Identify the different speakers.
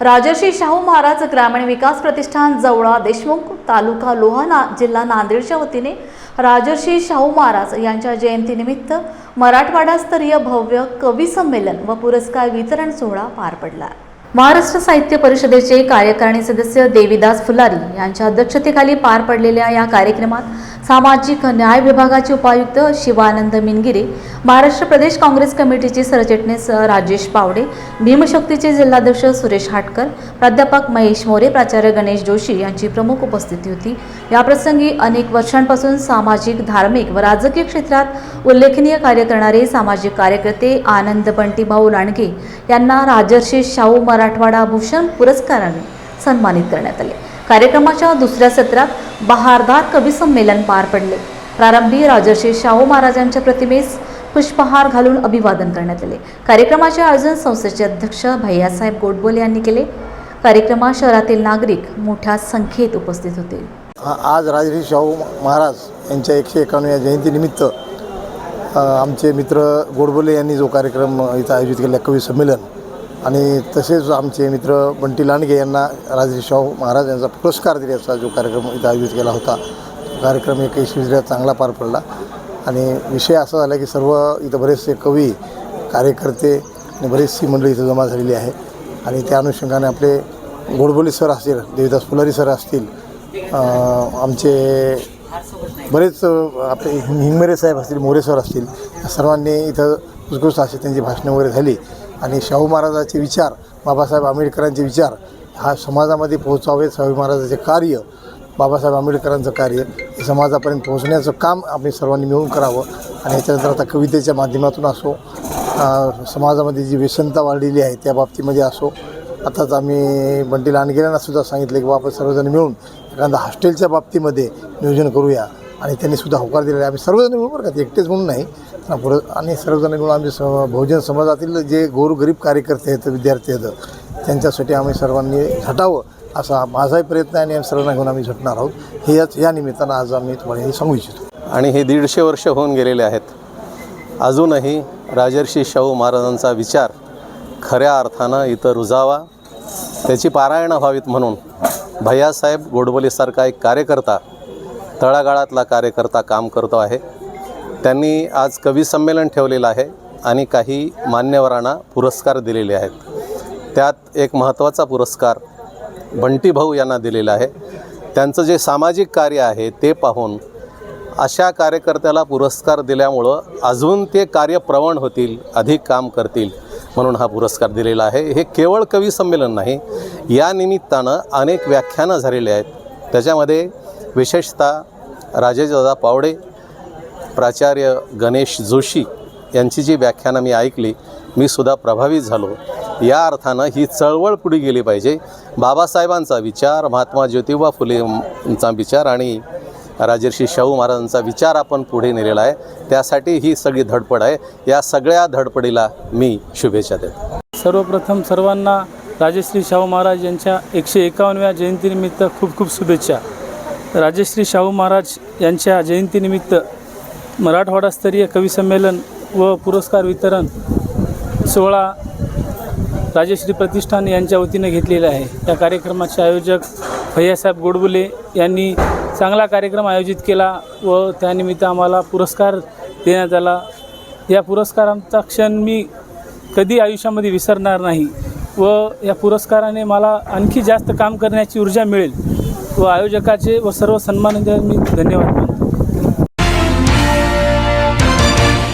Speaker 1: राजर्षी शाहू महाराज ग्रामीण विकास प्रतिष्ठान जवळा देशमुख तालुका लोहा ना जिल्हा नांदेडच्या वतीने राजर्षी शाहू महाराज यांच्या जयंतीनिमित्त मराठवाडास्तरीय भव्य कवी संमेलन व पुरस्कार वितरण सोहळा पार पडला. महाराष्ट्र साहित्य परिषदेचे कार्यकारिणी सदस्य देवीदास फुलारी यांच्या अध्यक्षतेखाली पार पडलेल्या या कार्यक्रमात सामाजिक न्याय विभागाचे उपायुक्त शिवानंद मिनगिरे महाराष्ट्र प्रदेश काँग्रेस कमिटीचे सरचिटणीस राजेश पावडे भीमशक्तीचे जिल्हाध्यक्ष सुरेश हाटकर प्राध्यापक महेश मोरे प्राचार्य गणेश जोशी यांची प्रमुख उपस्थिती होती. याप्रसंगी अनेक वर्षांपासून सामाजिक धार्मिक व राजकीय क्षेत्रात उल्लेखनीय कार्य करणारे सामाजिक कार्यकर्ते आनंद बंटीभाऊ लांडगे यांना राजर्षी शाहू मराठवाडा भूषण पुरस्काराने सन्मानित करण्यात आले. कार्यक्रमाच्या दुसऱ्या सत्रात बहारदार कवी संमेलन पार पडले. प्रारंभी राजर्षी शाहू महाराजांच्या प्रतिमेस पुष्पहार घालून अभिवादन करण्यात आले. कार्यक्रमाचे आयोजन संस्थेचे अध्यक्ष भैयासाहेब गोडबोले यांनी केले. कार्यक्रमात शहरातील नागरिक मोठ्या संख्येत उपस्थित होते.
Speaker 2: आज राजर्षी शाहू महाराज यांच्या एकशे एकावन्न जयंतीनिमित्त आमचे मित्र गोडबोले यांनी जो कार्यक्रम इथं आयोजित केला कवी संमेलन आणि तसेच आमचे मित्र बंटी लांडगे यांना राजर्षी शाहू महाराज यांचा पुरस्कार दिल्याचा जो कार्यक्रम इथं आयोजित केला होता तो कार्यक्रम एक यशस्वीरित्या चांगला पार पडला. आणि विषय असा झाला की सर्व इथं बरेचसे कवी कार्यकर्ते आणि बरीचशी मंडळी इथं जमा झालेली आहे. आणि त्या अनुषंगाने आपले गोडबोली सर असतील देवीदास फुलारी सर असतील आमचे बरेच आपले हिंगमेरे साहेब असतील मोरे सर असतील या सर्वांनी इथं उत्कृष्ट अशी त्यांची भाषणं वगैरे झाली. आणि शाहू महाराजाचे विचार बाबासाहेब आंबेडकरांचे विचार हा समाजामध्ये पोहोचावे शाहू महाराजाचे कार्य बाबासाहेब आंबेडकरांचं कार्य हे समाजापर्यंत पोहोचण्याचं काम आपण सर्वांनी मिळून करावं आणि याच्यानंतर आता कवितेच्या माध्यमातून असो समाजामध्ये जी व्यसनता वाढलेली आहे त्या बाबतीमध्ये असो आताच आम्ही बंटी लांडगेऱ्यांना सुद्धा सांगितलं की बाबा सर्वजण मिळून एखादा हॉस्टेलच्या बाबतीमध्ये नियोजन करूया. आणि त्यांनी सुद्धा होकार दिलेला आहे. आम्ही सर्वजण मिळून बरं का ते एकटेच म्हणून नाही. पुढं आणि सर्वजण मिळून आम्ही स बहुजन समाजातील जे गोरगरीब कार्यकर्ते आहेत विद्यार्थी आहेत त्यांच्यासाठी आम्ही सर्वांनी झटावं असा माझाही प्रयत्न आहे आणि आम्ही सर्वांना घेऊन आम्ही झटणार आहोत. हे याच या निमित्तानं आज आम्ही तुम्हाला हे सांगू इच्छितो.
Speaker 3: आणि हे दीडशे वर्ष होऊन गेलेले आहेत. अजूनही राजर्षी शाहू महाराजांचा विचार खऱ्या अर्थानं इथं रुजावा त्याची पारायणं व्हावीत म्हणून भैयासाहेब गोडबोलेसारखा एक कार्यकर्ता तळागाळातला कार्यकर्ता काम करतो आहे. त्यांनी आज कवी संमेलन ठेवलेलं आहे आणि काही मान्यवरांना पुरस्कार दिलेले आहेत. त्यात एक महत्त्वाचा पुरस्कार बंटी भाऊ यांना दिलेला आहे. त्यांचं जे सामाजिक कार्य आहे ते पाहून अशा कार्यकर्त्याला पुरस्कार दिल्यामुळं अजून ते कार्यप्रवण होतील अधिक काम करतील म्हणून हा पुरस्कार दिलेला आहे. हे केवळ कवी संमेलन नाही या निमित्तानं अनेक व्याख्यानं झालेली आहेत. त्याच्यामध्ये विशेषतः राजेशदादा पावडे प्राचार्य गणेश जोशी यांची जी व्याख्यानं मी ऐकली मी सुद्धा प्रभावित झालो. या अर्थानं ही चळवळ पुढे गेली पाहिजे. बाबासाहेबांचा विचार महात्मा ज्योतिबा फुलेचा विचार आणि राजर्षी शाहू महाराजांचा विचार आपण पुढे नेलेला आहे. त्यासाठी ही सगळी धडपड आहे. या सगळ्या धडपडीला मी शुभेच्छा देतो.
Speaker 4: सर्वप्रथम सर्वांना राजश्री शाहू महाराज यांच्या एकशे एकावन्नव्या जयंतीनिमित्त खूप खूप शुभेच्छा. राजश्री शाहू महाराज यांच्या जयंतीनिमित्त मराठवाडास्तरीय कविसंमेलन व पुरस्कार वितरण सोहळा राजश्री प्रतिष्ठान यांच्या वतीनं घेतलेला आहे. या कार्यक्रमाचे आयोजक भैयासाहेब गोडबुले यांनी चांगला कार्यक्रम आयोजित केला व त्यानिमित्त आम्हाला पुरस्कार देण्यात आला. या पुरस्कारांचा क्षण मी कधी आयुष्यामध्ये विसरणार नाही व या पुरस्काराने मला आणखी जास्त काम करण्याची ऊर्जा मिळेल. व आयोजकाचे व सर्व सन्मानित मी धन्यवाद